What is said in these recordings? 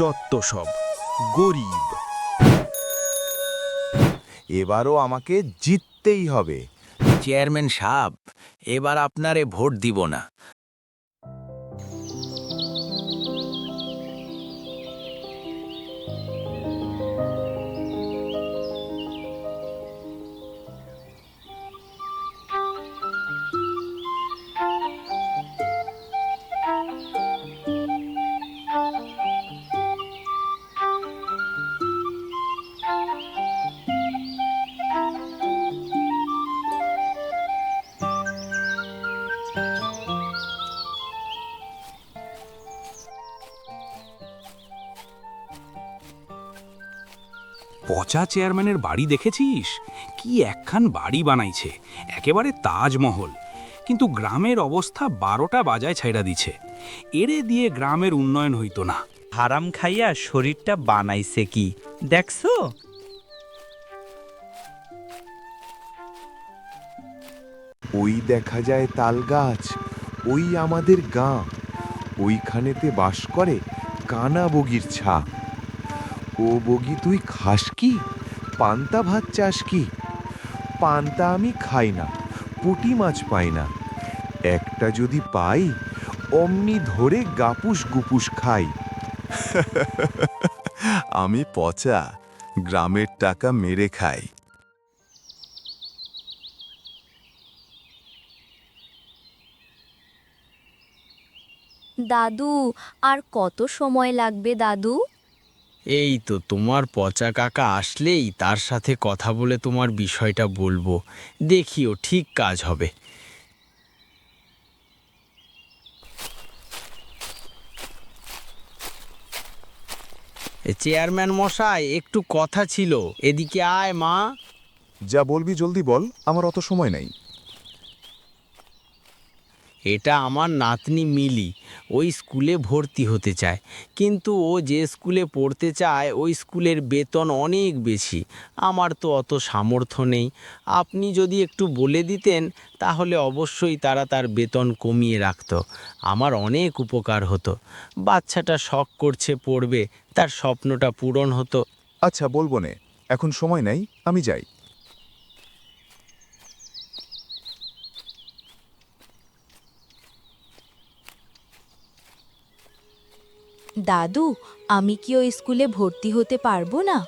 যত সব। গরিব। এবারও আমাকে জিততেই হবে। চেয়ারম্যান সাহেব এবার আপনারে ভোট দিব না। পচা চেয়ারম্যানের বাড়ি দেখেছিস? কি একখান বাড়ি বানাইছে একেবারে তাজমহল। কিন্তু গ্রামের অবস্থা বারোটা বাজায় ছাইড়া দিছে। এরে দিয়ে গ্রামের উন্নয়ন হইতো না। হারাম খাইয়া শরীরটা বানাইছে কি? দেখছ? ওই দেখা যায় তাল গাছ ওই আমাদের গাঁ। ওইখানেতে বাস করে কানা বগির ছা। ও বগি, তুই খাস কি? পান্তা ভাত চাস কি? পান্তা আমি খাই না, পুঁটি মাছ পাই না। একটা যদি পাই, অমনি ধরে গাপুস গুপুস খাই। আমি পচা, গ্রামের টাকা মেরে খাই। দাদু, আর কত সময় লাগবে দাদু? এই তো তোমার পচা কাকা আসলেই তার সাথে কথা বলে তোমার বিষয়টা বলব। দেখিও ঠিক কাজ হবে। চেয়ারম্যান মশাই, একটু কথা ছিল। এদিকে আয় মা। যা বলবি জলদি বল, আমার অত সময় নাই। এটা আমার নাতনি মিলি। ওই স্কুলে ভর্তি হতে চায়। কিন্তু ও যে স্কুলে পড়তে চায়, ওই স্কুলের বেতন অনেক বেশি। আমার তো অত সামর্থ্য নেই। আপনি যদি একটু বলে দিতেন, তাহলে অবশ্যই তারা তার বেতন কমিয়ে রাখত। আমার অনেক উপকার হতো। বাচ্চাটা শখ করছে পড়বে, তার স্বপ্নটা পূরণ হতো। আচ্ছা বলব নে। এখন সময় নাই, আমি যাই। দাদু আমি কি ওই স্কুলে ভর্তি হতে পারব না?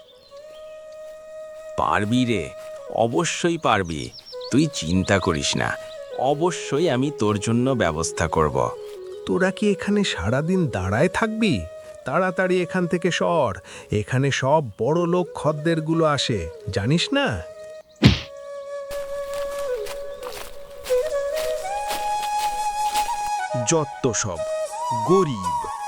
পারবি রে অবশ্যই পারবি। তুই চিন্তা করিস না অবশ্যই আমি তোর জন্য ব্যবস্থা করব। তোরা কি এখানে সারাদিন দাঁড়ায় থাকবি? তাড়াতাড়ি এখান থেকে সর এখানে সব বড় লোক খদ্দেরগুলো আসে জানিস না? যত সব গরিব।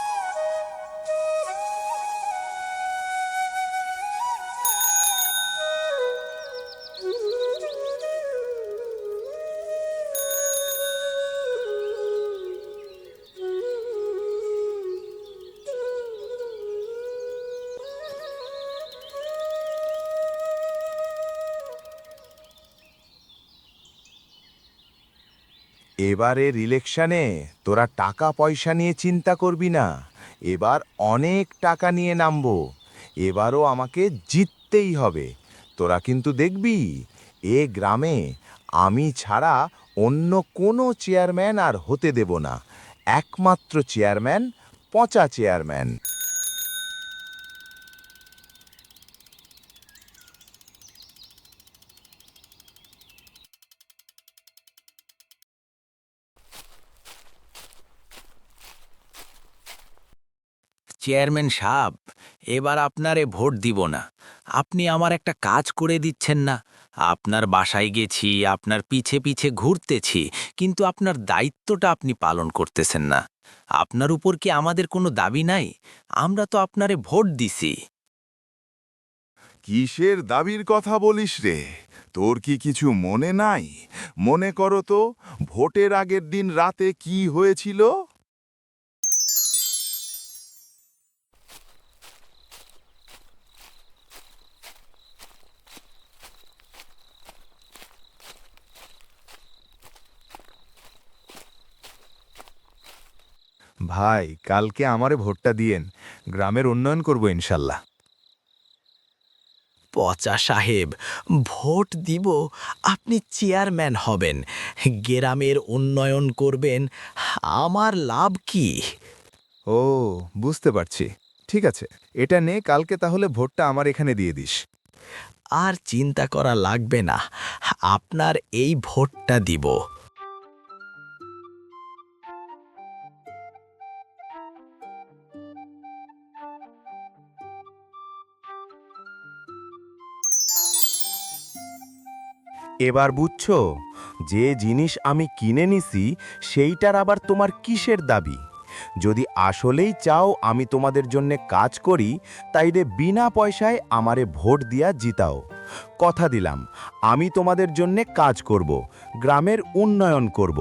এবারের ইলেকশনে তোরা টাকা পয়সা নিয়ে চিন্তা করবি না। এবার অনেক টাকা নিয়ে নামবো। এবারও আমাকে জিততেই হবে। তোরা কিন্তু দেখবি, এ গ্রামে আমি ছাড়া অন্য কোনো চেয়ারম্যান আর হতে দেব না। একমাত্র চেয়ারম্যান পচা চেয়ারম্যান চেয়ারম্যান সাহেব, এবার আপনারে ভোট দিব না। আপনি আমার একটা কাজ করে দিচ্ছেন না। আপনার বাসায় গেছি, আপনার পিছে পিছে ঘুরতেছি, কিন্তু আপনার দায়িত্বটা আপনি পালন করতেছেন না। আপনার উপর কি আমাদের কোনো দাবি নাই? আমরা তো আপনারে ভোট দিছি। কিসের দাবির কথা বলিস রে? তোর কি কিছু মনে নাই? মনে করো তো, ভোটের আগের দিন রাতে কি হয়েছিল? ভাই কালকে আমারে ভোটটা দিয়েন। গ্রামের উন্নয়ন করব ইনশাল্লাহ। পচা সাহেব ভোট দিব আপনি চেয়ারম্যান হবেন। গ্রামের উন্নয়ন করবেন আমার লাভ কি? ও বুঝতে পারছি। ঠিক আছে এটা নে কালকে তাহলে ভোটটা আমার এখানে দিয়ে দিস। আর চিন্তা করা লাগবে না আপনার এই ভোটটা দিব। এবার বুঝছ? যে জিনিস আমি কিনে নিছি, সেইটার আবার তোমার কিসের দাবি? যদি আসলেই চাও আমি তোমাদের জন্য কাজ করি, তাইলে বিনা পয়সায় আমারে ভোট দিয়া জিতাও। কথা দিলাম, আমি তোমাদের জন্য কাজ করব, গ্রামের উন্নয়ন করব।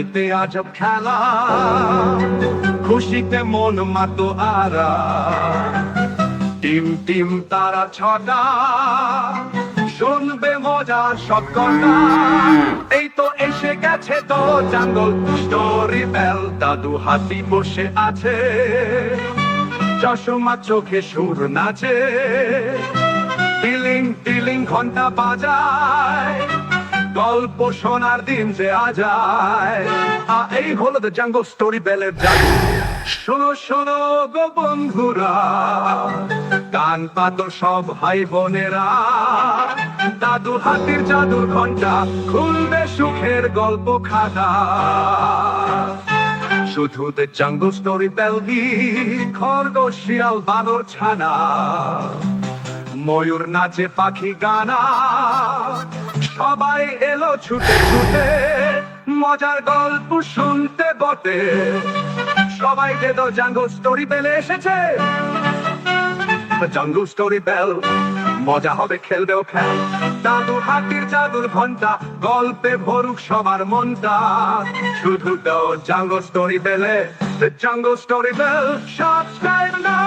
জঙ্গলেতে আজব খেলা খুশিতে মন মাতো আরা টিম টিম তারা ছটা শুনবে মজার সব এই তো এসে গেছে তো জঙ্গল। স্টোরি বেল দাদু হাতি বসে আছে। চশমা চোখে সুর নাচে। টিলিং টিলিং ঘণ্টা বাজায়। গল্প শোনার দিন যে আজায় এই হলো দ্য জাঙ্গল স্টোরি বেলের জাদু। শোনো শোনো গো বন্ধুরা, কান পাতো সব ভাই বোনেরা দাদু হাতির জাদুর ঘণ্টা খুলবে সুখের গল্প খাতা শুধু দ্য জাঙ্গল স্টোরি বেল দি খরগোশ, শিয়াল, বানর, ছানা। ময়ূর নাচে পাখি গানা সবাই এলো ছুটে ছুটে, মজার গল্প শুনতে বটে। সবাই দে তো জাঙ্গল স্টোরি বেলে এসেছে। জাঙ্গল স্টোরি বেল মজা হবে, খেলবেও খেল। দাদু হাতির জাদুর ঘণ্টা গল্পে ভরুক সবার মনটা। শুধু তো জাঙ্গল স্টোরি বেলে জাঙ্গল স্টোরি বেল সাবস্ক্রাইব না।